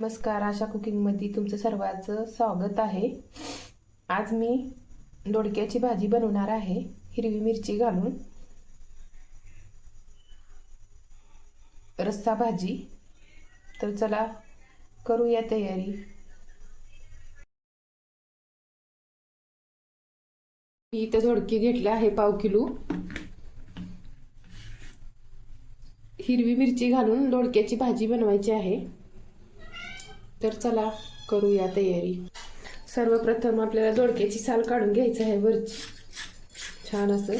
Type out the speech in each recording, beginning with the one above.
नमस्कार आशा कुकिंगमध्ये तुमचं सर्वांचं स्वागत आहे. आज मी दोडक्याची भाजी बनवणार आहे. हिरवी मिरची घालून. रस्सा भाजी. तर चला करूया तयारी. मी इथं धोडकी घेतले आहे पाव किलो. हिरवी मिरची घालून दोडक्याची भाजी बनवायची आहे. तर चला करूया तयारी. सर्वप्रथम आपल्याला दोडक्याची साल काढून घ्यायचं आहे वरची. छान असं.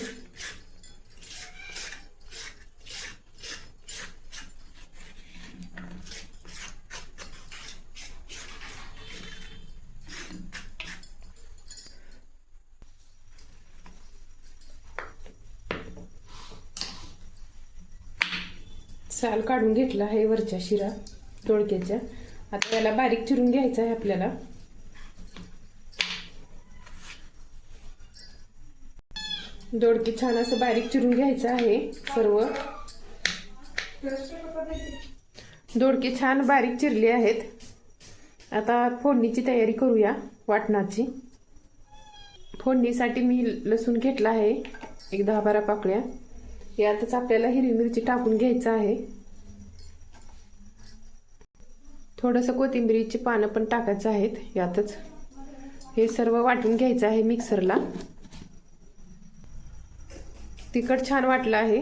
साल काढून घेतला आहे वरच्या शिरा दोडक्याच्या. आता याला बारीक चिरून घ्यायचं आहे आपल्याला. दोडकी छान असं बारीक चिरून घ्यायचं आहे सर्व. दोडके छान बारीक चिरले आहेत. आता फोडणीची तयारी करूया वाटणाची. फोडणीसाठी मी लसूण घेतला आहे. एक दहा बारा पाकळ्या. यातच आपल्याला हिरवी मिरची टाकून घ्यायचं आहे. थोडंसं कोथिंबिरीची पानं पण टाकायचं आहेत यातच. हे सर्व वाटून घ्यायचं आहे मिक्सरला. तिखट छान वाटलं आहे.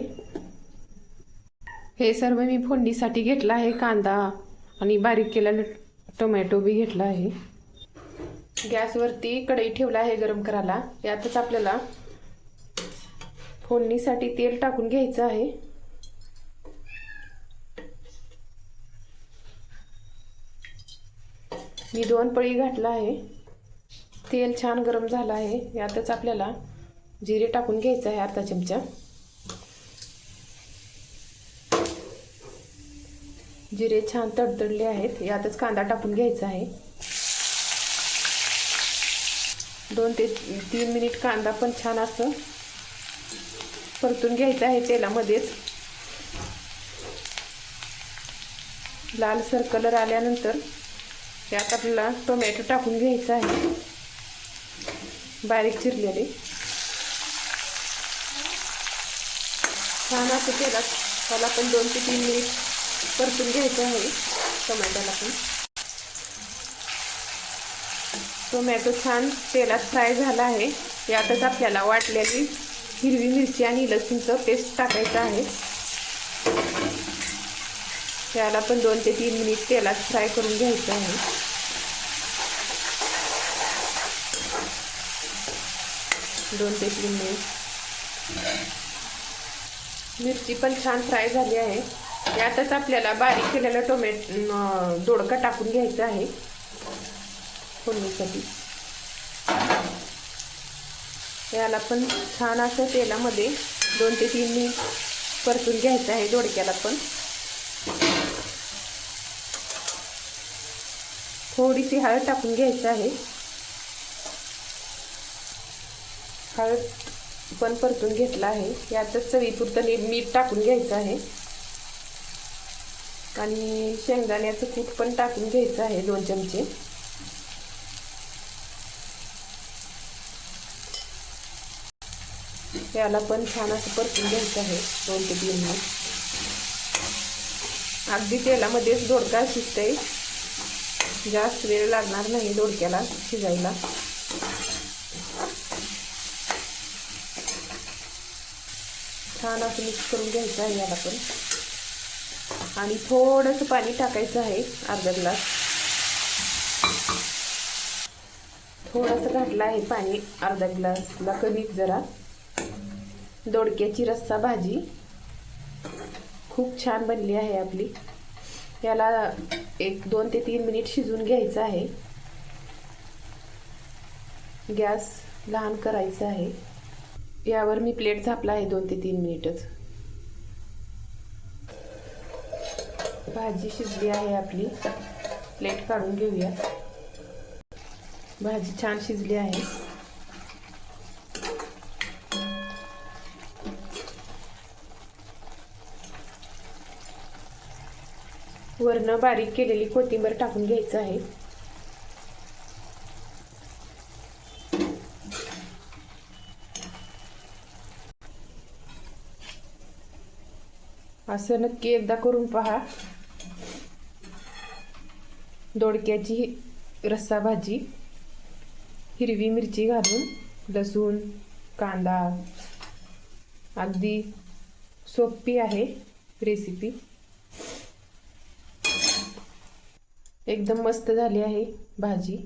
हे सर्व मी फोडणीसाठी घेतलं आहे कांदा आणि बारीक केलेलं टोमॅटो बी घेतला आहे. गॅसवरती कढई ठेवला आहे गरम करायला. यातच आपल्याला फोडणीसाठी तेल टाकून घ्यायचं आहे. मी दोन पळी घातला आहे. तेल छान गरम झालं आहे. यातच आपल्याला जिरे टाकून घ्यायचं आहे अर्धा चमचा. जिरे छान तडतडले आहेत. यातच कांदा टाकून घ्यायचा आहे. दोन ते तीन मिनिट कांदा पण छान असं परतून घ्यायचा आहे तेलामध्येच. लालसर कलर आल्यानंतर त्यात आपल्याला टोमॅटो टाकून घ्यायचा आहे. बारीक चिरलेले. छान असं तेलात त्याला पण दोन ते तीन मिनिट परतून घ्यायचं आहे. टोमॅटोला पण. टोमॅटो छान तेलात फ्राय झाला आहे. यातच आपल्याला वाटलेली हिरवी मिरची आणि लसूणचं पेस्ट टाकायचं आहे. त्याला पण दोन ते तीन मिनिट तेलात फ्राय करून घ्यायचं आहे. दोन ते तीन मिनिट. मिरची पण छान फ्राय झाली आहे. यातच आपल्याला बारीक केलेला टोमॅट दोडका टाकून घ्यायचा आहे. फोडणीसाठी. याला पण छान असं तेलामध्ये दोन ते तीन मिनिट परतून घ्यायचं आहे दोडक्याला पण. थोडीशी हळद टाकून घ्यायचं आहे. हळद पण परतून घेतला आहे. यातच चवीपुरतं नीट मीठ टाकून घ्यायचं आहे. आणि शेंगदाण्याचं कूट पण टाकून घ्यायचं आहे दोन चमचे. याला पण छान असं परतून घ्यायचं आहे दोन ते तीन मिनिट. अगदी तेलामध्येच दोडका आहे जास्त वेळ लागणार नाही दोडक्याला शिजायला. छान असं मिक्स करून घ्यायचं आहे याला पण. आणि थोडंसं पाणी टाकायचं आहे अर्धा ग्लास. थोडंसं घातलं आहे पाणी अर्धा ग्लासला कणिक जरा. दोडक्याची रस्सा भाजी खूप छान बनली आहे आपली. याला एक दोन ते तीन मिनिट शिजून घ्यायचं आहे. गॅस लहान करायचा आहे. यावर मी प्लेट झापला आहे दोन ते तीन मिनिटच. भाजी शिजली आहे आपली. प्लेट काढून घेऊया. भाजी छान शिजली आहे. वरनं बारीक केलेली कोथिंबीर टाकून घ्यायचं आहे. असं नक्की एकदा करून पहा. दोडक्याची हि- रस्सा भाजी हिरवी मिरची घालून लसूण कांदा. अगदी सोपी आहे रेसिपी एकदम मस्त झाली आहे भाजी.